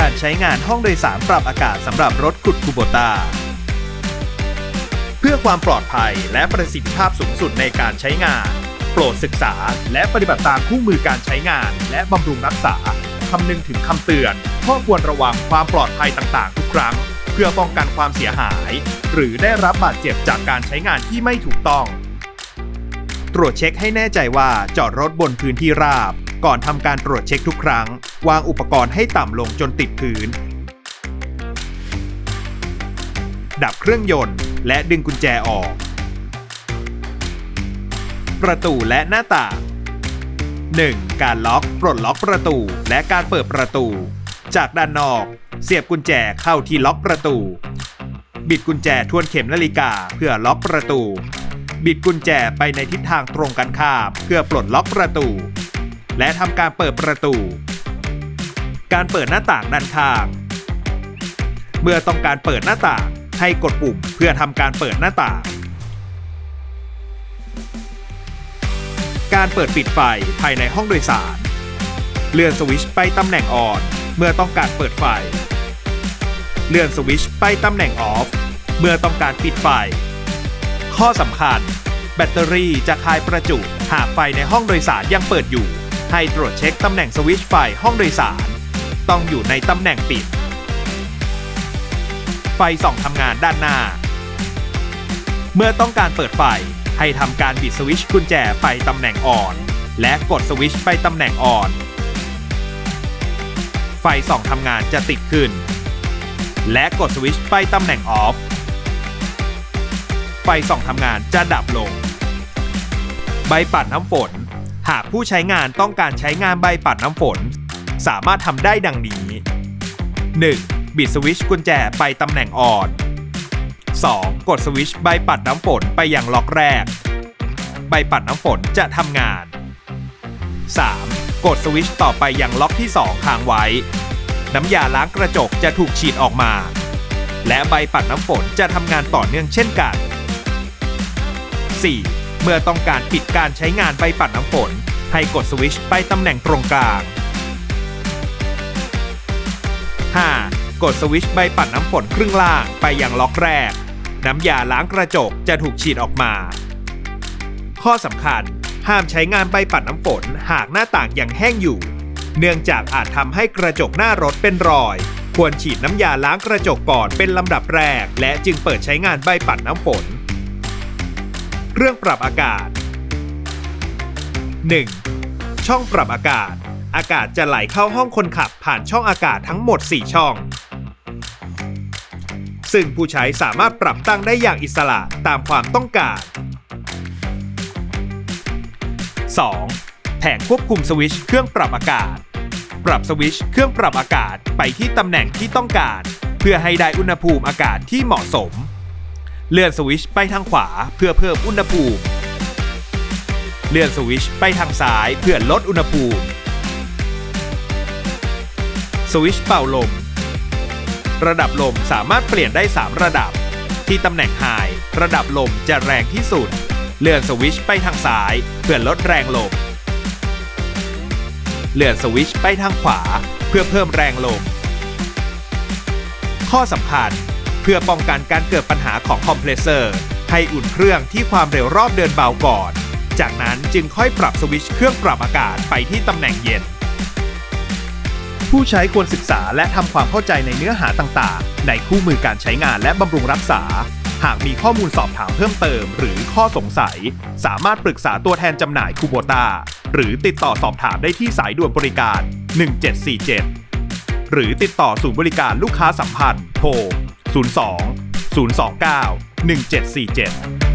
การใช้งานห้องโดยสารปรับอากาศสำหรับรถขุดคูโบตาเพื่อความปลอดภัยและประสิทธิภาพสูงสุดในการใช้งาน โปรดศึกษาและปฏิบัติตามคู่มือการใช้งาน และบำรุงรักษาคำนึงถึงคำเตือนข้อควรระวังความปลอดภัยต่างๆ ทุกครั้ง เพื่อป้องกันความเสียหาย หรือได้รับบาดเจ็บจากการใช้งานที่ไม่ถูกต้อง ตรวจเช็คให้แน่ใจว่าจอดรถบนพื้นที่ราบ ก่อนทำการตรวจเช็คทุกครั้ง วางอุปกรณ์ให้ต่ำลงจนติดพื้น ดับเครื่องยนต์ และดึงกุญแจออก ประตูและหน้าต่าง 1. การล็อก ปลดล็อกประตู และการเปิดประตู จากด้านนอก เสียบกุญแจเข้าที่ล็อกประตู บิดกุญแจทวนเข็มนาฬิกาเพื่อล็อกประตู บิดกุญแจไปในทิศทางตรงกันข้ามเพื่อปลดล็อกประตู และทำการเปิดประตู การเปิดหน้าต่างด้านข้าง เมื่อต้องการเปิดหน้าต่างให้กดปุ่มเพื่อทำการเปิดหน้าต่าง การเปิดปิดไฟภายในห้องโดยสาร เลื่อนสวิตชไปตำแหน่งออนเมื่อต้องการเปิดไฟ เลื่อนสวิตชไปตำแหน่งออฟเมื่อต้องการปิดไฟ ข้อสำคัญ แบตเตอรี่จะคายประจุหากไฟในห้องโดยสารยังเปิดอยู่ ให้ตรวจเช็คตำแหน่งสวิตช์ไฟห้องโดยสาร ต้องอยู่ในตำแหน่งปิด ไฟส่องทำงานด้านหน้า เมื่อต้องการเปิดไฟ ให้ทำการบิดสวิตช์กุญแจไปตำแหน่งอ่อน และกดสวิตช์ไปตำแหน่งอ่อน ไฟส่องทำงานจะติดขึ้น และกดสวิตช์ไปตำแหน่งออฟไฟส่องทำงานจะดับลง ใบปัดน้ำฝน หากผู้ใช้งานต้องการใช้งานใบปัดน้ำฝน สามารถทำได้ดังนี้ 1. บิดสวิตชกุญแจไปตำแหน่งออน 2. กดสวิตชใบปัดน้ำฝนไปยังล็อกแรก ใบปัดน้ำฝนจะทำงาน 3. กดสวิตชต่อไปยังล็อกที่ 2 ค้างไว้ น้ำยาล้างกระจกจะถูกฉีดออกมา และใบปัดน้ำฝนจะทำงานต่อเนื่องเช่นกัน 4. เมื่อต้องการปิดการใช้งานใบปัดน้ำฝน ให้กดสวิตชไปตำแหน่งตรงกลาง 5. กดสวิตชใบปัดน้ำฝนครึ่งล่างไปยังล็อกแรก น้ำยาล้างกระจกจะถูกฉีดออกมา ข้อสำคัญ ห้ามใช้งานใบปัดน้ำฝนหากหน้าต่างยังแห้งอยู่ เนื่องจากอาจทำให้กระจกหน้ารถเป็นรอย ควรฉีดน้ำยาล้างกระจกก่อนเป็นลำดับแรก และจึงเปิดใช้งานใบปัดน้ำฝน เครื่องปรับอากาศ 1. ช่องปรับอากาศ อากาศจะไหลเข้าห้องคนขับผ่านช่องอากาศทั้งหมด 4 ช่อง ซึ่งผู้ใช้สามารถปรับตั้งได้อย่างอิสระตามความต้องการ 2. แผงควบคุมสวิตชเครื่องปรับอากาศ ปรับสวิตชเครื่องปรับอากาศไปที่ตำแหน่งที่ต้องการ เพื่อให้ได้อุณหภูมิอากาศที่เหมาะสม เลื่อนสวิตชไปทางขวาเพื่อเพิ่มอุณหภูมิ เลื่อนสวิตชไปทางซ้ายเพื่อลดอุณหภูมิ สวิตชเป่าลม ระดับลมสามารถเปลี่ยนได้ 3 ระดับ ที่ตำแหน่งไฮระดับลมจะแรงที่สุด เลื่อนสวิตชไปทางซ้ายเพื่อลดแรงลม เลื่อนสวิตชไปทางขวาเพื่อเพิ่มแรงลม ข้อสำคัญ เพื่อป้องกันการเกิดปัญหาของคอมเพรสเซอร์ ให้อุ่นเครื่องที่ความเร็วรอบเดินเบาก่อน จากนั้นจึงค่อยปรับสวิตช์เครื่องปรับอากาศไปที่ตำแหน่งเย็น ผู้ใช้ควรศึกษาและทำความเข้าใจในเนื้อหาต่างๆ ในคู่มือการใช้งานและบำรุงรักษา หากมีข้อมูลสอบถามเพิ่มเติม หรือข้อสงสัย สามารถปรึกษาตัวแทนจำหน่ายคูโบตาหรือติดต่อสอบถามได้ที่สายด่วนบริการ 1747 หรือติดต่อศูนย์บริการลูกค้าสัมพันธ์โทร 02 029 1747